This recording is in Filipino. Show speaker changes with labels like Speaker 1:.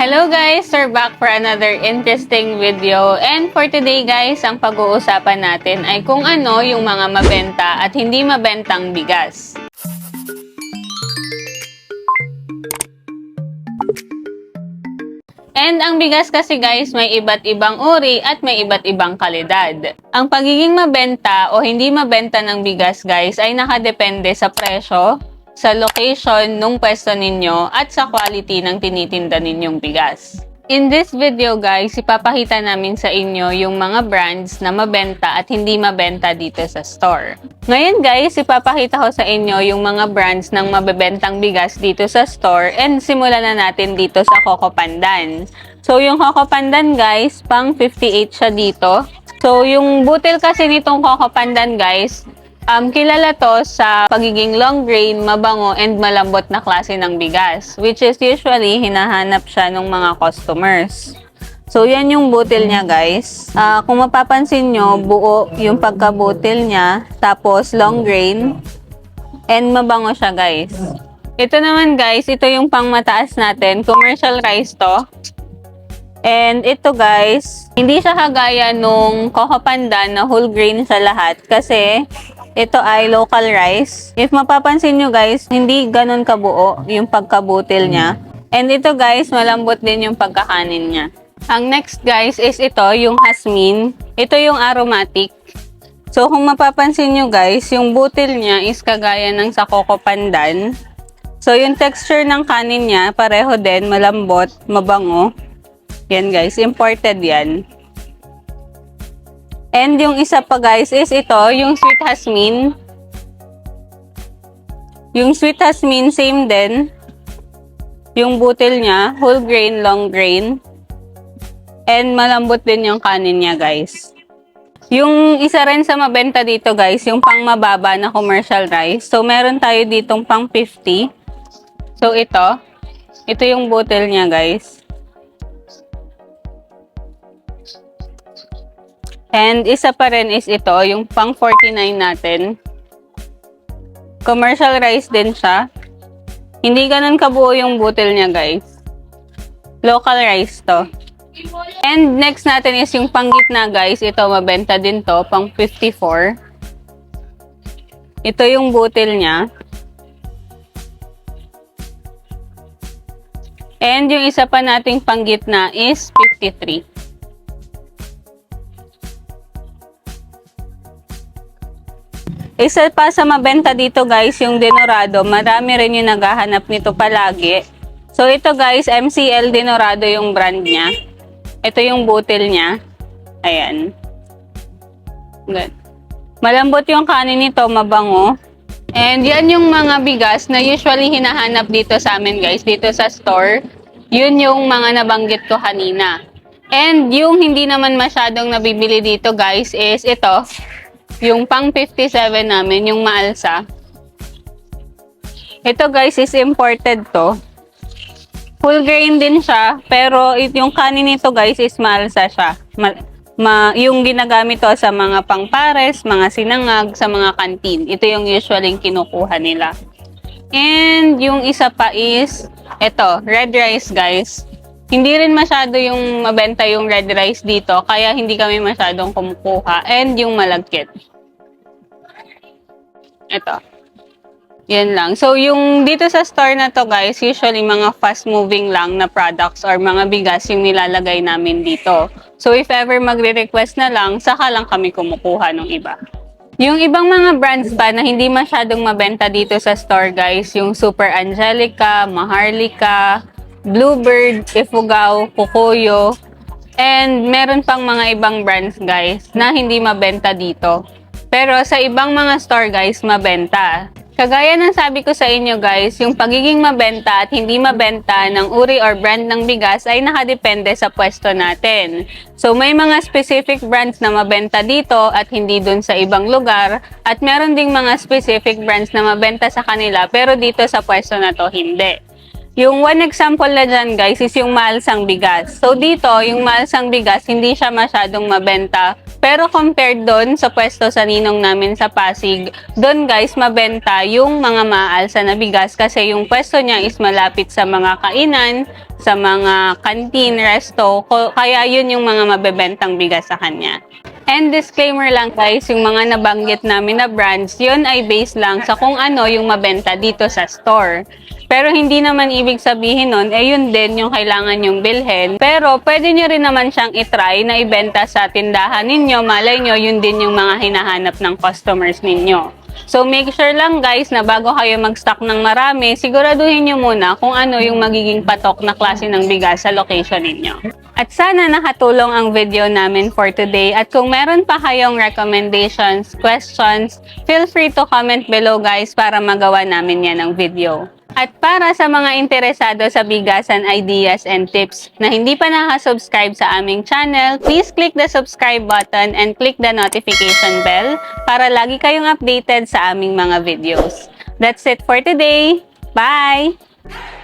Speaker 1: Hello guys! We're back for another interesting video. And for today guys, ang pag-uusapan natin ay kung ano yung mga mabenta at hindi mabentang bigas. And ang bigas kasi guys, may iba't ibang uri at may iba't ibang kalidad. Ang pagiging mabenta o hindi mabenta ng bigas guys ay nakadepende sa presyo, sa location nung pwesto ninyo at sa quality ng tinitinda ninyong bigas. In this video guys, ipapakita namin sa inyo yung mga brands na mabenta at hindi mabenta dito sa store. Ngayon guys, ipapakita ko sa inyo yung mga brands ng mabebentang bigas dito sa store and simulan na natin dito sa Coco Pandan. So yung Coco Pandan guys, pang 58 siya dito. So yung butil kasi nitong Coco Pandan guys, Um, kilala to sa pagiging long grain, mabango, and malambot na klase ng bigas, which is usually hinahanap siya ng mga customers. So, yan yung butil niya, guys. Ah, kung mapapansin nyo, buo yung pagkabutil niya, tapos long grain, and mabango siya, guys. Ito naman, guys, ito yung pangmataas natin. Commercial rice to. And ito guys, hindi siya kagaya nung Coco Pandan na whole grain sa lahat kasi ito ay local rice. If mapapansin nyo guys, hindi ganun kabuo yung pagkabutil niya. And ito guys, malambot din yung pagkakanin niya. Ang next guys is ito, yung hasmin. Ito yung aromatic. So kung mapapansin nyo guys, yung butil niya is kagaya ng sa Coco Pandan. So yung texture ng kanin niya, pareho din, malambot, mabango. Yan guys, imported yan. And yung isa pa guys is ito, yung sweet jasmine. Yung sweet jasmine, same din. Yung butil niya, whole grain, long grain. And malambot din yung kanin niya guys. Yung isa rin sa mabenta dito guys, yung pang mababa na commercial rice. So meron tayo ditong pang 50. So ito, ito yung butil niya guys. And isa pa rin is ito, yung pang 49 natin. Commercial rice din siya. Hindi ganun kabuo yung butil niya, guys. Local rice to. And next natin is yung panggitna, guys. Ito, mabenta din to, pang 54. Ito yung butil niya. And yung isa pa nating panggitna is 53. Isa pa sa mabenta dito guys, yung Denorado. Marami rin yung naghahanap nito palagi. So ito guys, MCL Denorado yung brand niya. Ito yung butil niya. Ayan. Good. Malambot yung kanin nito, mabango. And yan yung mga bigas na usually hinahanap dito sa amin guys, dito sa store. Yun yung mga nabanggit ko kanina. And yung hindi naman masyadong nabibili dito guys is ito. Yung pang 57 namin, yung maalsa. Ito guys is imported to. Full grain din siya, pero yung kanin nito guys is maalsa siya. Ma, ma- yung ginagamit to sa mga pangpares, mga sinangag, sa mga kantin. Ito yung usually kinukuha nila. And yung isa pa is, ito, red rice guys. Hindi rin masyado yung mabenta yung red rice dito, kaya hindi kami masyadong kumukuha. And yung malagkit. Ito. Yan lang. So, yung dito sa store na to guys, usually mga fast-moving lang na products or mga bigas yung nilalagay namin dito. So, if ever magre-request na lang, saka lang kami kumukuha ng iba. Yung ibang mga brands pa na hindi masyadong mabenta dito sa store guys, yung Super Angelica, Maharlika, Bluebird, Ifugao, Kukuyo, and meron pang mga ibang brands guys na hindi mabenta dito. Pero sa ibang mga store guys, mabenta. Kagaya ng sabi ko sa inyo guys, yung pagiging mabenta at hindi mabenta ng uri or brand ng bigas ay nakadepende sa pwesto natin. So may mga specific brands na mabenta dito at hindi dun sa ibang lugar at meron ding mga specific brands na mabenta sa kanila pero dito sa pwesto na to hindi. Yung one example na dyan guys is yung malsang bigas. So dito, yung malsang bigas, hindi siya masyadong mabenta Pero compared doon sa pwesto sa ninong namin sa Pasig, doon guys, mabenta yung mga maalsa na bigas kasi yung pwesto niya is malapit sa mga kainan, sa mga canteen, resto, kaya yun yung mga mabebentang bigas sa kanya. And disclaimer lang guys, yung mga nabanggit namin na brands, yun ay based lang sa kung ano yung mabenta dito sa store. Pero hindi naman ibig sabihin nun, eh yun din yung kailangan yung bilhin. Pero pwede nyo rin naman siyang itry na ibenta sa tindahan ninyo. Malay nyo, yun din yung mga hinahanap ng customers ninyo. So make sure lang guys na bago kayo mag-stock ng marami, siguraduhin nyo muna kung ano yung magiging patok na klase ng bigas sa location ninyo. At sana nakatulong ang video namin for today. At kung meron pa kayong recommendations, questions, feel free to comment below guys para magawa namin yan ng video. At para sa mga interesado sa bigasan ideas and tips na hindi pa nakasubscribe sa aming channel, please click the subscribe button and click the notification bell para lagi kayong updated sa aming mga videos. That's it for today. Bye!